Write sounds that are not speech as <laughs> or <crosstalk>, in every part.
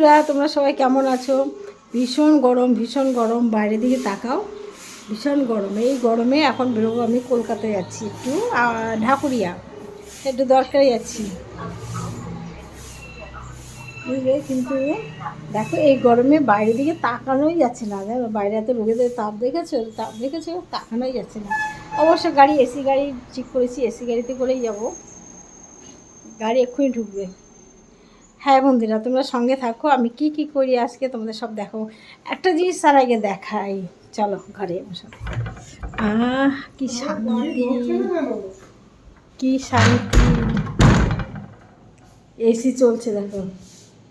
বন্ধুরা, তোমরা সবাই কেমন আছো? ভীষণ গরম ভীষণ গরম। বাইরের দিকে তাকাও। ভীষণ গরম। এই গরমে এখন বেরোবো আমি কলকাতায় যাচ্ছি একটু ঢাকুরিয়া। একটু দরকারে যাচ্ছি বুঝলে? কিন্তু দেখো, এই গরমে বাইরের দিকে তাকানোই যাচ্ছে না। জানো বাইরে এত রোগেদের তাপ দেখেছ? তাপ দেখেছ? তাকানোই যাচ্ছে না। অবশ্য গাড়ি, এসি গাড়ি ঠিক করেছি, এসি গাড়িতে করেই যাব। গাড়ি এক্ষুনি ঢুকবে। হ্যাঁ বন্ধুরা, তোমরা সঙ্গে থাকো, আমি কি কি করি আজকে তোমাদের সব দেখো। একটা জিনিস তার আগে দেখাই। চলো, ঘরে আহ, কি শান্তি। কি শান্তি। এসি চলছে, দেখো।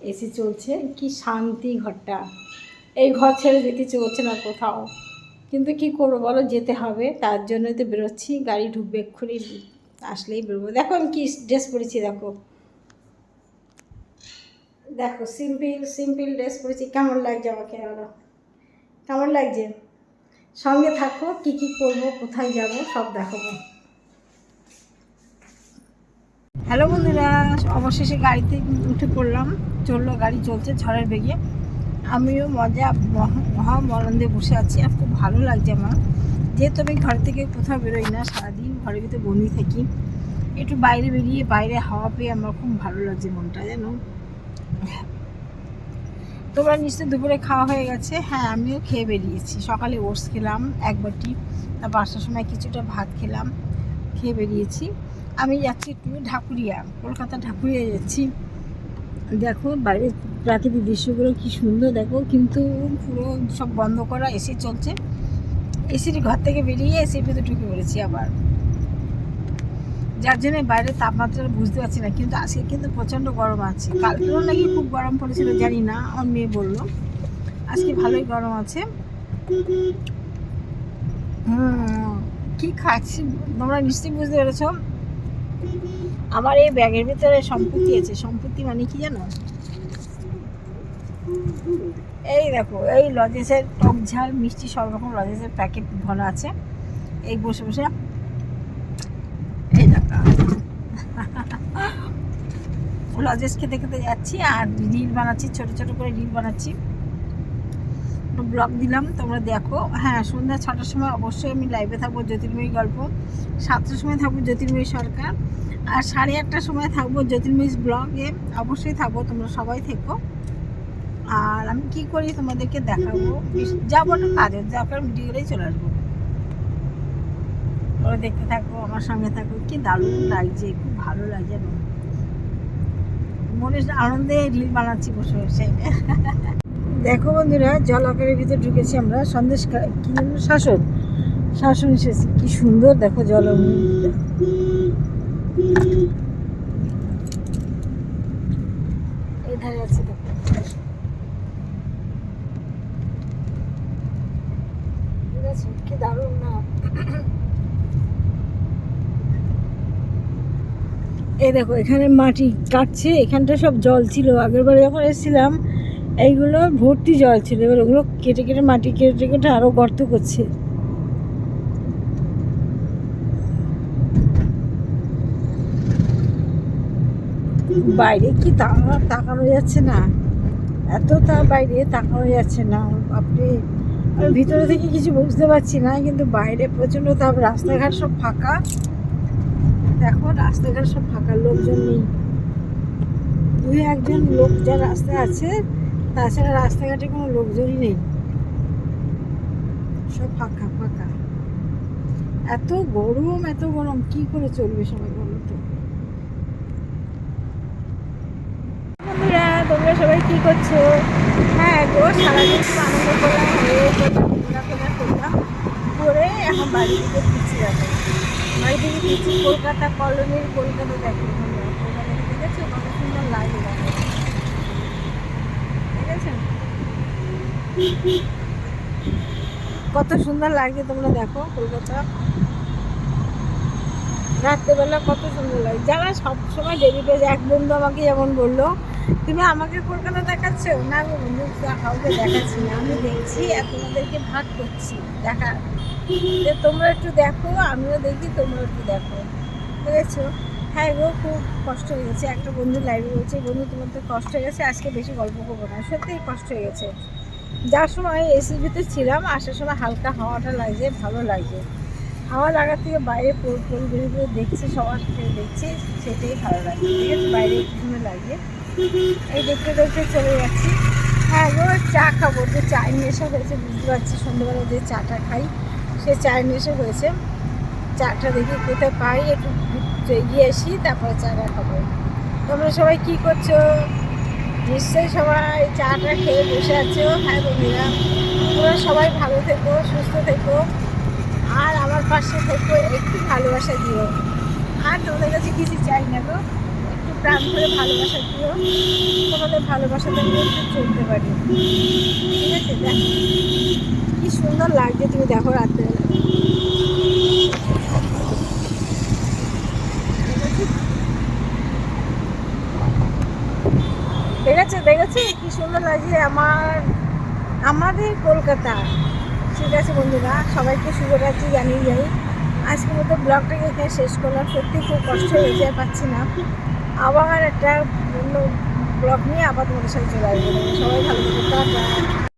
এসি চলছে, কি শান্তি ঘরটা। এই ঘর ছেড়ে যেতে চলছে না কোথাও। কিন্তু কি করব বলো, যেতে হবে। তার জন্যই তো বেরোচ্ছি, গাড়ি ঢুকবে এক্ষুনি, আসলেই বেরোবো। দেখো আমি কি ড্রেস পরেছি, দেখো। দেখো সিম্পল সিম্পল ড্রেস পরেছি, কেমন লাগছে আমাকে আরও কেমন লাগছে? সঙ্গে থাকো, কি কি করব, কোথায় যাব, সব দেখাবো। হ্যালো বন্ধুরা, অবশেষে গাড়িতে উঠে পড়লাম। চলল গাড়ি চলছে ঝড়ের বেগে। আমিও মজা, মহা আনন্দে বসে আছি আর খুব ভালো লাগছে আমার। যেহেতু আমি ঘর থেকে কোথাও বেরোই না, সারাদিন ঘরের ভিতরে বন্দি থাকি। একটু বাইরে বেরিয়ে বাইরে হাওয়া পেয়ে আমার খুব ভালো লাগছে মনটা, জানো? তোমরা নিশ্চয়ই দুপুরে খাওয়া হয়ে গেছে। হ্যাঁ আমিও খেয়ে বেরিয়েছি। সকালে ওটস খেলাম, এক বাটি। তার পাঁচটার সময় কিছুটা ভাত খেলাম, খেয়ে বেরিয়েছি। আমি যাচ্ছি একটু ঢাকুরিয়া, কলকাতা ঢাকুরিয়া যাচ্ছি। দেখো, বাইরের প্রাকৃতিক দৃশ্যগুলো কি সুন্দর, দেখো। কিন্তু পুরো সব বন্ধ করা এসি চলছে। এসির ঘর থেকে বেরিয়ে এসির ভিতরে ঢুকে পড়েছি আবার। যার জন্য বাইরের তাপমাত্রা বুঝতে পারছি না, কিন্তু আজকে কিন্তু প্রচণ্ড গরম আছে। কালকেও নাকি খুব গরম পড়েছিল, জানি না, আমার মেয়ে বলল। আজকে ভালোই গরম আছে। কি খাচ্ছি? তোমরা নিশ্চয়ই বুঝতে পেরেছ। আমার এই ব্যাগের ভিতরে সম্পত্তি আছে। সম্পত্তি মানে কি জানো? এই দেখো, এই লজেসের টক ঝাল মিষ্টি সব রকম লজেসের প্যাকেট ভরা আছে। এই বসে বসে <laughs> লজেস খেতে খেতে যাচ্ছি আর রিল বানাচ্ছি ছোট ছোট করে রিল বানাচ্ছি। ব্লগ দিলাম তোমরা দেখো। হ্যাঁ সন্ধ্যা ছটার সময় অবশ্যই আমি লাইভে থাকব জ্যোতির্ময়ী গল্প। সাতটার সময় থাকব জ্যোতির্ময়ী সরকার। আর সাড়ে আটটার সময় থাকব জ্যোতির্ময়ী ব্লগে অবশ্যই থাকব তোমরা সবাই থেকো। আর আমি কি করি তোমাদেরকে দেখাবো? <laughs> যাব না কাজের দরকার ভিডিওটাই চলে আসব। তোমরা দেখতে থাকো, আমার সঙ্গে থাকো। কি দারুণ লাগছে, খুব ভালো লাগছে। মনে আনন্দে রিল বানাচ্ছি বসে বসে। দেখো বন্ধুরা, জল আকারের ভিতরে ঢুকেছি আমরা। সন্দেশ কি শাসন। শাসন এসেছি, কি সুন্দর, দেখো জল আছে, কি দারুণ না। এই দেখো, এখানে মাটি কাটছে, এখানটা সব জল ছিল। আগের বারে যখন এসেছিলাম, এইগুলো ভর্তি জল ছিল। এবার ওগুলো কেটে কেটে মাটি কেটে কেটে আরও গর্ত করছে। বাইরে কি তাকানো যাচ্ছে না? এত তা বাইরে তাকানো যাচ্ছে না। আপনি ভিতরে থেকে কিছু বুঝতে পারছি না, কিন্তু বাইরে প্রচণ্ড তাপ, রাস্তাঘাট সব ফাঁকা। দেখো, রাস্তাঘাট সব ফাঁকা, লোকজন নেই। দুই একজন লোক যা রাস্তায় আছে, তাছাড়া রাস্তাঘাটে কোনো লোকজনই নেই। সব ফাঁকা ফাঁকা। এত গরম এত গরম, কি করে চলবে সবাই বলো তো? তোমরা সবাই কি করছ? হ্যাঁ গো, সারাদিন আনন্দ করলাম, করে এখন দেখো কলকাতা কলোনির কলকাতা। কলকাতা দেখেছ? কত সুন্দর লাগে দেখো। দেখেছ? কত সুন্দর লাগছে তোমরা দেখো কলকাতা। রাত্রেবেলা কত সুন্দর লাগে যারা সব সময় ডেলি পেজ এক বন্ধু আমাকে যেমন বলল তুমি আমাকে কলকাতা দেখাচ্ছ? না আমি বন্ধু কাউকে দেখাচ্ছি না। আমি দেখছি আর তোমাদেরকে ভাগ করছি। দেখা। তোমরা একটু দেখো, আমিও দেখি তোমরা একটু দেখো। বুঝেছ হ্যাঁ গো, খুব কষ্ট হয়ে গেছে। একটা বন্ধু লাইভে বলছে, বন্ধু, তোমার তো কষ্ট হয়ে গেছে, আজকে বেশি গল্প করব না। সত্যিই কষ্ট হয়ে গেছে। যার সময় এসির ভিতরে ছিলাম, আসার সময় হালকা হাওয়াটা লাগছে, ভালো লাগছে। হাওয়া লাগার থেকে বাইরে পরি- পরিবেশগুলো দেখছি, সবার থেকে দেখছি, সেটাই ভালো লাগে বাইরে একটু লাগে এই দেখতে দেখতে চলে যাচ্ছি। হ্যাঁ গো, চা খাব। যে চায়ের নেশা হয়েছে, বুঝতে পারছি, সন্ধ্যেবেলা যে চাটা খাই, সে চায়ের নেশা হয়েছে। চাটা দেখি কোথায় পাই, একটু ঘুরতে গিয়ে আসি, তারপরে চাটা খাব। তোমরা সবাই কি করছ? নিশ্চয়ই সবাই চাটা খেয়ে বসে আছো। হ্যাঁ বন্ধুরা, তোমরা সবাই ভালো থেকো, সুস্থ থেকো। আর আমার পাশে থেকো, একটু ভালোবাসা দিও। আর তোমাদের কাছে কিছু চাই না গো? প্রাণ করে ভালোবাসা দিও ভালোবাসাতে আমি একটু চলতে পারি। ঠিক আছে? দেখো, কি সুন্দর লাগছে তুমি দেখো রাত্রেবেলা দেখেছ? দেখেছ? কি সুন্দর লাগছে আমার, আমাদের কলকাতা। ঠিক আছে বন্ধুরা, সবাইকে শুভরাত্রি জানিয়ে যাই। আজকের মতো ব্লগটাকে এখানে শেষ করলাম। সত্যি খুব কষ্ট হয়ে যায় পাচ্ছি না। আবার একটা অন্য ব্লগ নিয়ে আবার তোমাদের সাথে চলে আসব। সবাই ভালো থাকো টাটা।